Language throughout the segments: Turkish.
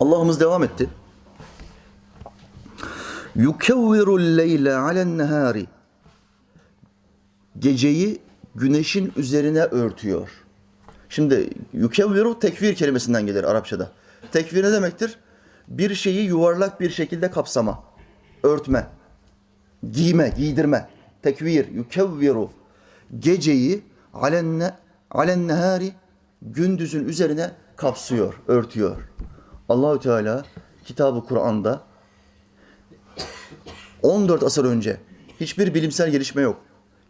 Allah'ımız devam etti. Yukevvirul leyle alen nehari. Geceyi güneşin üzerine örtüyor. Şimdi yukevviru tekvir kelimesinden gelir Arapçada. Tekvir ne demektir? Bir şeyi yuvarlak bir şekilde kapsama, örtme, giyme, giydirme. Tekvir, yukevviru. Geceyi alenne, alen nehari gündüzün üzerine kapsıyor, örtüyor. Allahü Teala kitabı Kur'an'da 14 asır önce hiçbir bilimsel gelişme yok.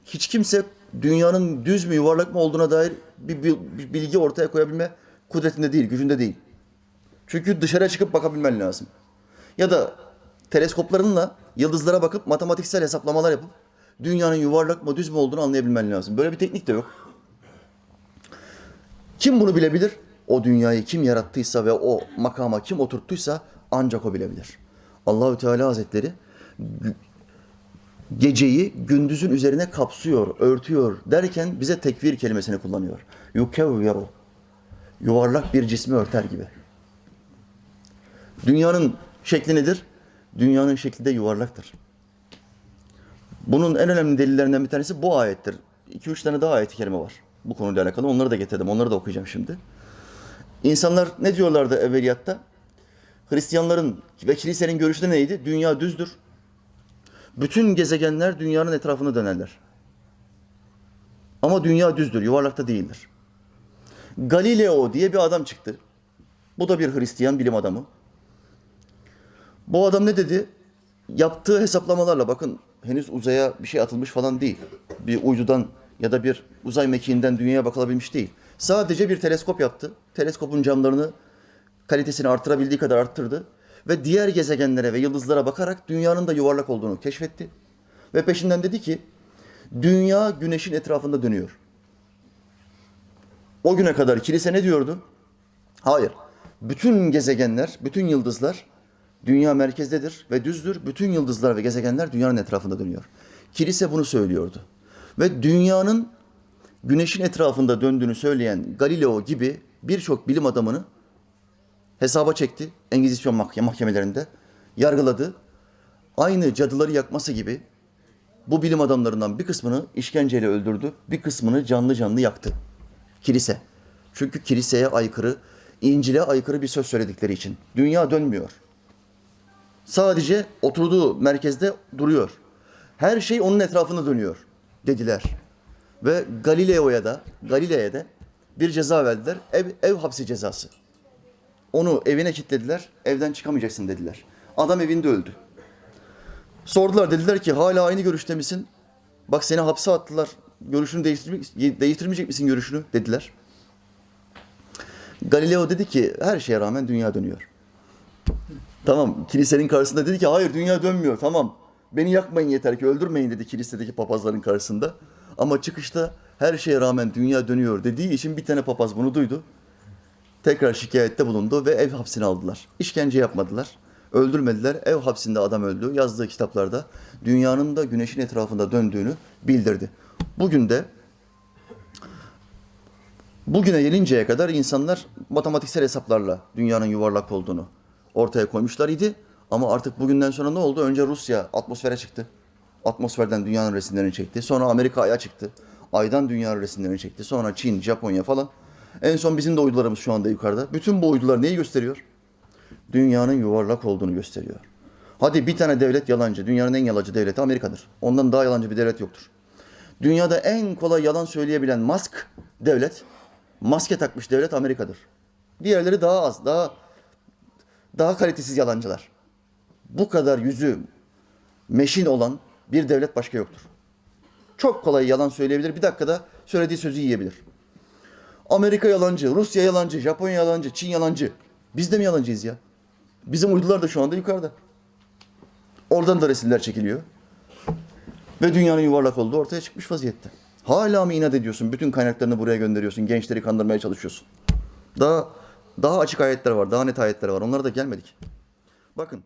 Hiç kimse dünyanın düz mü yuvarlak mı olduğuna dair bir, bil- bir bilgi ortaya koyabilme kudretinde değil, gücünde değil. Çünkü dışarıya çıkıp bakabilmen lazım. Ya da teleskoplarınla yıldızlara bakıp matematiksel hesaplamalar yapıp dünyanın yuvarlak mı düz mü olduğunu anlayabilmen lazım. Böyle bir teknik de yok. Kim bunu bilebilir? O dünyayı kim yarattıysa ve o makama kim oturttuysa ancak o bilebilir. Allahü Teala Hazretleri geceyi gündüzün üzerine kapsıyor, örtüyor derken bize tekvir kelimesini kullanıyor. Yukevviru. Yuvarlak bir cismi örter gibi. Dünyanın şekli nedir? Dünyanın şekli de yuvarlaktır. Bunun en önemli delillerinden bir tanesi bu ayettir. 2-3 tane daha ayet-i kerime var bu konuyla alakalı. Onları da getirdim. Onları da okuyacağım şimdi. İnsanlar ne diyorlardı evveliyatta? Hristiyanların ve kilisenin görüşü de neydi? Dünya düzdür. Bütün gezegenler dünyanın etrafında dönerler. Ama dünya düzdür, yuvarlakta değildir. Galileo diye bir adam çıktı. Bu da bir Hristiyan bilim adamı. Bu adam ne dedi? Yaptığı hesaplamalarla bakın henüz uzaya bir şey atılmış falan değil. Bir uydudan ya da bir uzay mekiğinden dünyaya bakılabilmiş değil. Sadece bir teleskop yaptı. Teleskopun camlarını kalitesini artırabildiği kadar arttırdı. Ve diğer gezegenlere ve yıldızlara bakarak dünyanın da yuvarlak olduğunu keşfetti. Ve peşinden dedi ki dünya güneşin etrafında dönüyor. O güne kadar kilise ne diyordu? Hayır. Bütün gezegenler, bütün yıldızlar dünya merkezdedir ve düzdür. Bütün yıldızlar ve gezegenler dünyanın etrafında dönüyor. Kilise bunu söylüyordu. Ve dünyanın güneşin etrafında döndüğünü söyleyen Galileo gibi birçok bilim adamını hesaba çekti Engizisyon mahke- mahkemelerinde. Yargıladı. Aynı cadıları yakması gibi bu bilim adamlarından bir kısmını işkenceyle öldürdü, bir kısmını canlı canlı yaktı. Kilise. Çünkü kiliseye aykırı, İncil'e aykırı bir söz söyledikleri için. Dünya dönmüyor. Sadece oturduğu merkezde duruyor. Her şey onun etrafında dönüyor dediler. Ve Galileo'ya da, Galile'ye de bir ceza verdiler. Ev, ev hapsi cezası. Onu evine kilitlediler. Evden çıkamayacaksın dediler. Adam evinde öldü. Sordular dediler ki hala aynı görüşte misin? Bak seni hapse attılar. Görüşünü değiştirmek, değiştirmeyecek misin görüşünü dediler. Galileo dedi ki her şeye rağmen dünya dönüyor. Tamam kilisenin karşısında dedi ki hayır dünya dönmüyor tamam. Beni yakmayın yeter ki öldürmeyin dedi kilisedeki papazların karşısında. Ama çıkışta her şeye rağmen dünya dönüyor dediği için bir tane papaz bunu duydu. Tekrar şikayette bulundu ve ev hapsine aldılar. İşkence yapmadılar. Öldürmediler. Ev hapsinde adam öldü. Yazdığı kitaplarda dünyanın da güneşin etrafında döndüğünü bildirdi. Bugün de bugüne gelinceye kadar insanlar matematiksel hesaplarla dünyanın yuvarlak olduğunu ortaya koymuşlar idi. Ama artık bugünden sonra ne oldu? Önce Rusya atmosfere çıktı. Atmosferden dünyanın resimlerini çekti. Sonra Amerika Ay'a çıktı. Ay'dan dünyanın resimlerini çekti. Sonra Çin, Japonya falan. En son bizim de uydularımız şu anda yukarıda. Bütün bu uydular neyi gösteriyor? Dünyanın yuvarlak olduğunu gösteriyor. Hadi bir tane devlet yalancı. Dünyanın en yalancı devleti Amerika'dır. Ondan daha yalancı bir devlet yoktur. Dünyada en kolay yalan söyleyebilen mask devlet, maske takmış devlet Amerika'dır. Diğerleri daha az, daha daha kalitesiz yalancılar. Bu kadar yüzü meşin olan bir devlet başka yoktur. Çok kolay yalan söyleyebilir. Bir dakikada söylediği sözü yiyebilir. Amerika yalancı, Rusya yalancı, Japonya yalancı, Çin yalancı. Biz de mi yalancıyız ya? Bizim uydular da şu anda yukarıda. Oradan da resimler çekiliyor. Ve dünyanın yuvarlak olduğu ortaya çıkmış vaziyette. Hala mı inat ediyorsun? Bütün kaynaklarını buraya gönderiyorsun. Gençleri kandırmaya çalışıyorsun. Daha daha açık ayetler var, daha net ayetler var. Onlara da gelmedik. Bakın